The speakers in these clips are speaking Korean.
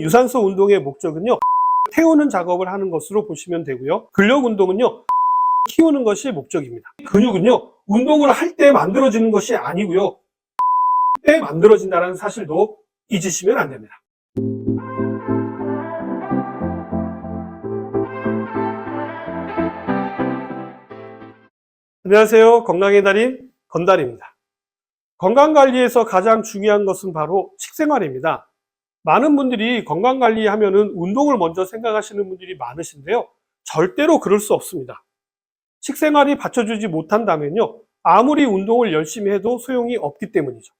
유산소 운동의 목적은요, 태우는 작업을 하는 것으로 보시면 되고요. 근력 운동은요, 키우는 것이 목적입니다. 근육은요, 운동을 할 때 만들어지는 것이 아니고요, 때 만들어진다는 사실도 잊으시면 안 됩니다. 안녕하세요. 건강의 달인 건달입니다. 건강관리에서 가장 중요한 것은 바로 식생활입니다. 많은 분들이 건강관리 하면은 운동을 먼저 생각하시는 분들이 많으신데요. 절대로 그럴 수 없습니다. 식생활이 받쳐주지 못한다면요. 아무리 운동을 열심히 해도 소용이 없기 때문이죠.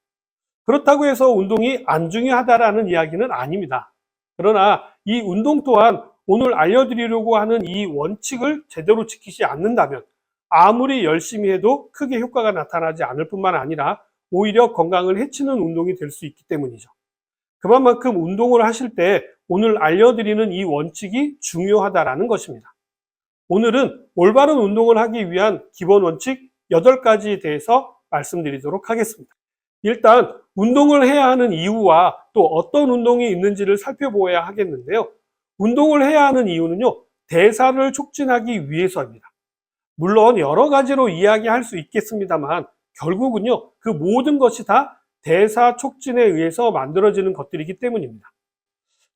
그렇다고 해서 운동이 안 중요하다라는 이야기는 아닙니다. 그러나 이 운동 또한 오늘 알려드리려고 하는 이 원칙을 제대로 지키지 않는다면 아무리 열심히 해도 크게 효과가 나타나지 않을 뿐만 아니라 오히려 건강을 해치는 운동이 될 수 있기 때문이죠. 그만큼 운동을 하실 때 오늘 알려드리는 이 원칙이 중요하다라는 것입니다. 오늘은 올바른 운동을 하기 위한 기본 원칙 8가지에 대해서 말씀드리도록 하겠습니다. 일단 운동을 해야 하는 이유와 또 어떤 운동이 있는지를 살펴보아야 하겠는데요. 운동을 해야 하는 이유는요, 대사를 촉진하기 위해서입니다. 물론 여러 가지로 이야기할 수 있겠습니다만 결국은요, 그 모든 것이 다 대사 촉진에 의해서 만들어지는 것들이기 때문입니다.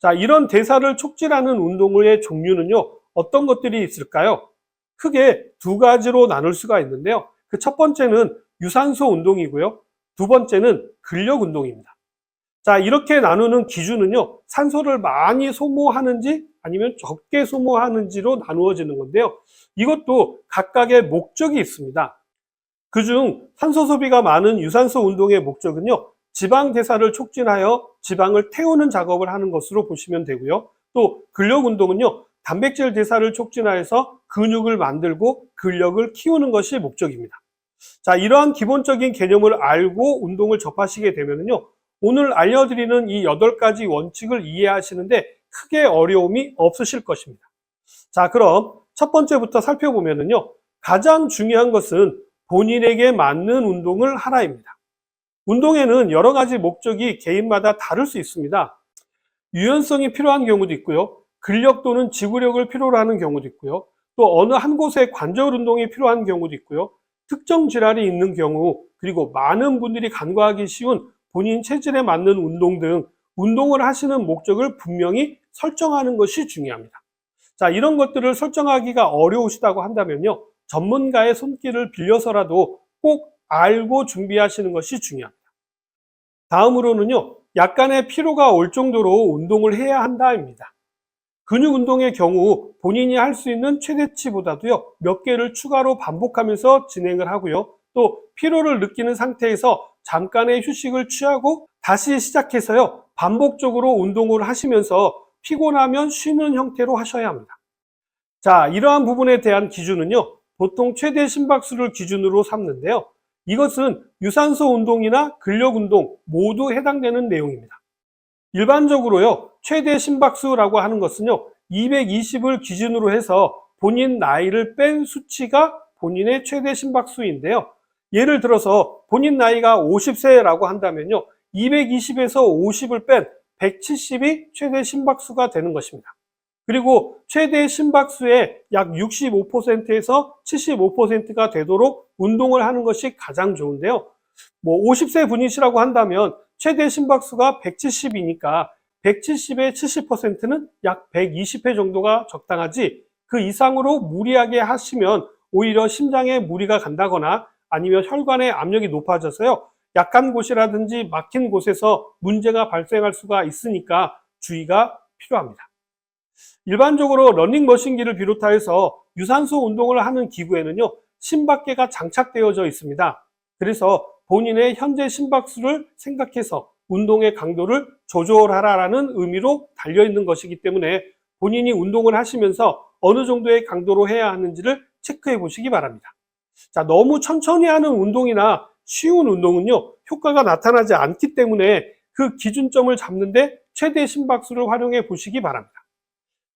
자, 이런 대사를 촉진하는 운동의 종류는요, 어떤 것들이 있을까요? 크게 두 가지로 나눌 수가 있는데요. 그 첫 번째는 유산소 운동이고요. 두 번째는 근력 운동입니다. 자, 이렇게 나누는 기준은요, 산소를 많이 소모하는지 아니면 적게 소모하는지로 나누어지는 건데요. 이것도 각각의 목적이 있습니다. 그중 산소 소비가 많은 유산소 운동의 목적은요, 지방 대사를 촉진하여 지방을 태우는 작업을 하는 것으로 보시면 되고요. 또 근력 운동은요, 단백질 대사를 촉진하여서 근육을 만들고 근력을 키우는 것이 목적입니다. 자, 이러한 기본적인 개념을 알고 운동을 접하시게 되면요. 오늘 알려드리는 이 8가지 원칙을 이해하시는데 크게 어려움이 없으실 것입니다. 자, 그럼 첫 번째부터 살펴보면요. 가장 중요한 것은 본인에게 맞는 운동을 하라입니다. 운동에는 여러 가지 목적이 개인마다 다를 수 있습니다. 유연성이 필요한 경우도 있고요. 근력 또는 지구력을 필요로 하는 경우도 있고요. 또 어느 한 곳에 관절 운동이 필요한 경우도 있고요. 특정 질환이 있는 경우, 그리고 많은 분들이 간과하기 쉬운 본인 체질에 맞는 운동 등 운동을 하시는 목적을 분명히 설정하는 것이 중요합니다. 자, 이런 것들을 설정하기가 어려우시다고 한다면요. 전문가의 손길을 빌려서라도 꼭 알고 준비하시는 것이 중요합니다. 다음으로는요. 약간의 피로가 올 정도로 운동을 해야 한다입니다. 근육 운동의 경우 본인이 할 수 있는 최대치보다도요. 몇 개를 추가로 반복하면서 진행을 하고요. 또 피로를 느끼는 상태에서 잠깐의 휴식을 취하고 다시 시작해서요. 반복적으로 운동을 하시면서 피곤하면 쉬는 형태로 하셔야 합니다. 자, 이러한 부분에 대한 기준은요. 보통 최대 심박수를 기준으로 삼는데요. 이것은 유산소 운동이나 근력 운동 모두 해당되는 내용입니다. 일반적으로요. 최대 심박수라고 하는 것은요. 220을 기준으로 해서 본인 나이를 뺀 수치가 본인의 최대 심박수인데요. 예를 들어서 본인 나이가 50세라고 한다면요. 220에서 50을 뺀 170이 최대 심박수가 되는 것입니다. 그리고 최대 심박수의 약 65%에서 75%가 되도록 운동을 하는 것이 가장 좋은데요. 뭐 50세 분이시라고 한다면 최대 심박수가 170이니까 170의 70%는 약 120회 정도가 적당하지 그 이상으로 무리하게 하시면 오히려 심장에 무리가 간다거나 아니면 혈관의 압력이 높아져서요. 약한 곳이라든지 막힌 곳에서 문제가 발생할 수가 있으니까 주의가 필요합니다. 일반적으로 러닝머신기를 비롯하여서 유산소 운동을 하는 기구에는요, 심박계가 장착되어져 있습니다. 그래서 본인의 현재 심박수를 생각해서 운동의 강도를 조절하라라는 의미로 달려있는 것이기 때문에 본인이 운동을 하시면서 어느 정도의 강도로 해야 하는지를 체크해 보시기 바랍니다. 자, 너무 천천히 하는 운동이나 쉬운 운동은요, 효과가 나타나지 않기 때문에 그 기준점을 잡는데 최대 심박수를 활용해 보시기 바랍니다.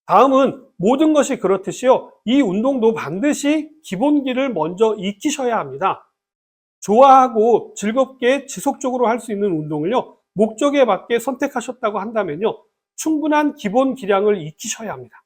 다음은 모든 것이 그렇듯이요, 이 운동도 반드시 기본기를 먼저 익히셔야 합니다. 좋아하고 즐겁게 지속적으로 할 수 있는 운동을요, 목적에 맞게 선택하셨다고 한다면요, 충분한 기본 기량을 익히셔야 합니다.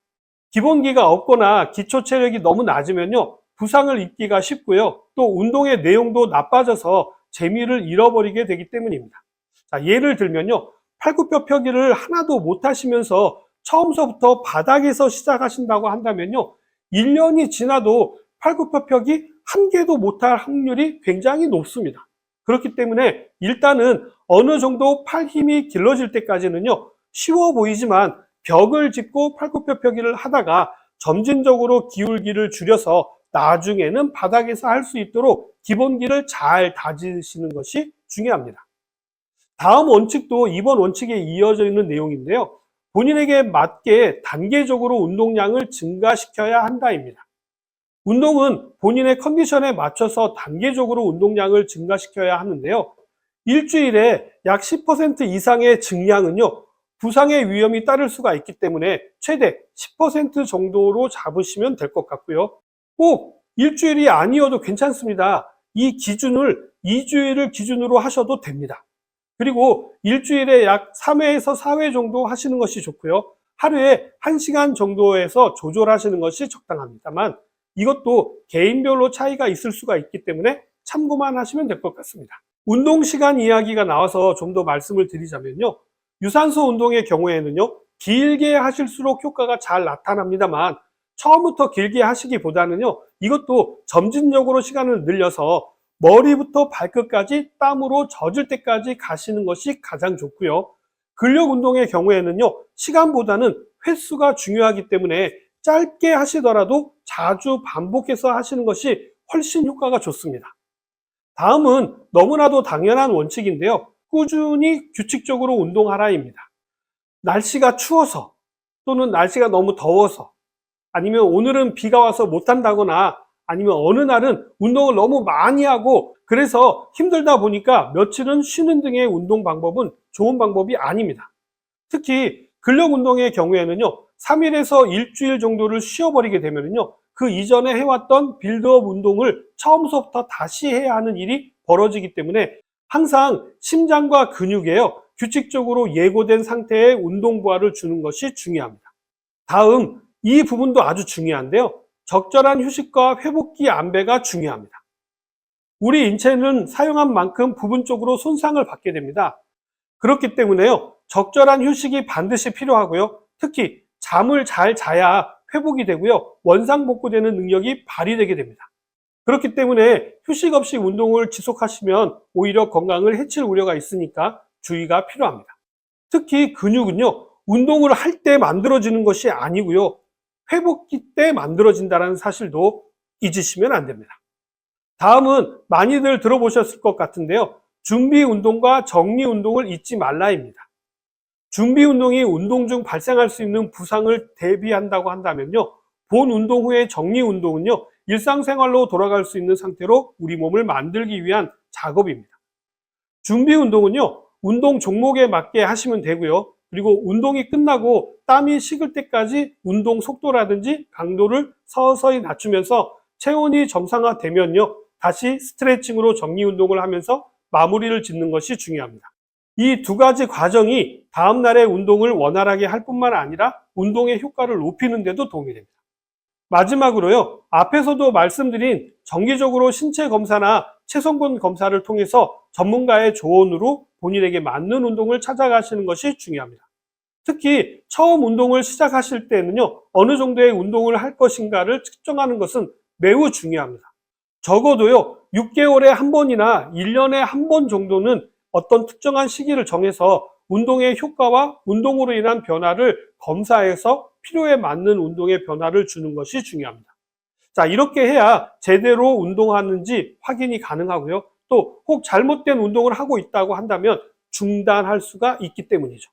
기본기가 없거나 기초 체력이 너무 낮으면요. 부상을 입기가 쉽고요. 또 운동의 내용도 나빠져서 재미를 잃어버리게 되기 때문입니다. 자, 예를 들면요. 팔굽혀 펴기를 하나도 못 하시면서 처음서부터 바닥에서 시작하신다고 한다면요. 1년이 지나도 팔굽혀 펴기 한 개도 못할 확률이 굉장히 높습니다. 그렇기 때문에 일단은 어느 정도 팔 힘이 길러질 때까지는요. 쉬워 보이지만 벽을 짚고 팔굽혀 펴기를 하다가 점진적으로 기울기를 줄여서 나중에는 바닥에서 할 수 있도록 기본기를 잘 다지시는 것이 중요합니다. 다음 원칙도 이번 원칙에 이어져 있는 내용인데요. 본인에게 맞게 단계적으로 운동량을 증가시켜야 한다입니다. 운동은 본인의 컨디션에 맞춰서 단계적으로 운동량을 증가시켜야 하는데요. 일주일에 약 10% 이상의 증량은요, 부상의 위험이 따를 수가 있기 때문에 최대 10% 정도로 잡으시면 될 것 같고요. 꼭 일주일이 아니어도 괜찮습니다. 이 기준을 2주일을 기준으로 하셔도 됩니다. 그리고 일주일에 약 3회에서 4회 정도 하시는 것이 좋고요. 하루에 1시간 정도에서 조절하시는 것이 적당합니다만 이것도 개인별로 차이가 있을 수가 있기 때문에 참고만 하시면 될 것 같습니다. 운동 시간 이야기가 나와서 좀 더 말씀을 드리자면요. 유산소 운동의 경우에는요. 길게 하실수록 효과가 잘 나타납니다만 처음부터 길게 하시기보다는요. 이것도 점진적으로 시간을 늘려서 머리부터 발끝까지 땀으로 젖을 때까지 가시는 것이 가장 좋고요. 근력 운동의 경우에는요. 시간보다는 횟수가 중요하기 때문에 짧게 하시더라도 자주 반복해서 하시는 것이 훨씬 효과가 좋습니다. 다음은 너무나도 당연한 원칙인데요. 꾸준히 규칙적으로 운동하라입니다. 날씨가 추워서 또는 날씨가 너무 더워서 아니면 오늘은 비가 와서 못한다거나 아니면 어느 날은 운동을 너무 많이 하고 그래서 힘들다 보니까 며칠은 쉬는 등의 운동 방법은 좋은 방법이 아닙니다. 특히 근력 운동의 경우에는요, 3일에서 일주일 정도를 쉬어버리게 되면요, 그 이전에 해왔던 빌드업 운동을 처음부터 다시 해야 하는 일이 벌어지기 때문에 항상 심장과 근육에요, 규칙적으로 예고된 상태의 운동 부하를 주는 것이 중요합니다. 다음, 이 부분도 아주 중요한데요. 적절한 휴식과 회복기 안배가 중요합니다. 우리 인체는 사용한 만큼 부분적으로 손상을 받게 됩니다. 그렇기 때문에요. 적절한 휴식이 반드시 필요하고요. 특히 잠을 잘 자야 회복이 되고요. 원상복구되는 능력이 발휘되게 됩니다. 그렇기 때문에 휴식 없이 운동을 지속하시면 오히려 건강을 해칠 우려가 있으니까 주의가 필요합니다. 특히 근육은요. 운동을 할 때 만들어지는 것이 아니고요. 회복기 때 만들어진다는 사실도 잊으시면 안 됩니다. 다음은 많이들 들어보셨을 것 같은데요. 준비 운동과 정리 운동을 잊지 말라입니다. 준비 운동이 운동 중 발생할 수 있는 부상을 대비한다고 한다면요. 본 운동 후의 정리 운동은요. 일상생활로 돌아갈 수 있는 상태로 우리 몸을 만들기 위한 작업입니다. 준비 운동은요. 운동 종목에 맞게 하시면 되고요. 그리고 운동이 끝나고 땀이 식을 때까지 운동 속도라든지 강도를 서서히 낮추면서 체온이 정상화되면요. 다시 스트레칭으로 정리 운동을 하면서 마무리를 짓는 것이 중요합니다. 이 두 가지 과정이 다음 날의 운동을 원활하게 할 뿐만 아니라 운동의 효과를 높이는 데도 도움이 됩니다. 마지막으로요, 앞에서도 말씀드린 정기적으로 신체 검사나 체성분 검사를 통해서 전문가의 조언으로 본인에게 맞는 운동을 찾아가시는 것이 중요합니다. 특히 처음 운동을 시작하실 때는요, 어느 정도의 운동을 할 것인가를 측정하는 것은 매우 중요합니다. 적어도요, 6개월에 한 번이나 1년에 한 번 정도는 어떤 특정한 시기를 정해서 운동의 효과와 운동으로 인한 변화를 검사해서 필요에 맞는 운동의 변화를 주는 것이 중요합니다. 자, 이렇게 해야 제대로 운동하는지 확인이 가능하고요. 또 혹 잘못된 운동을 하고 있다고 한다면 중단할 수가 있기 때문이죠.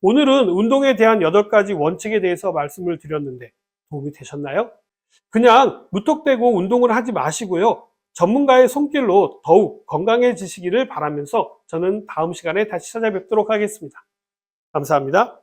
오늘은 운동에 대한 8가지 원칙에 대해서 말씀을 드렸는데 도움이 되셨나요? 그냥 무턱대고 운동을 하지 마시고요. 전문가의 손길로 더욱 건강해지시기를 바라면서 저는 다음 시간에 다시 찾아뵙도록 하겠습니다. 감사합니다.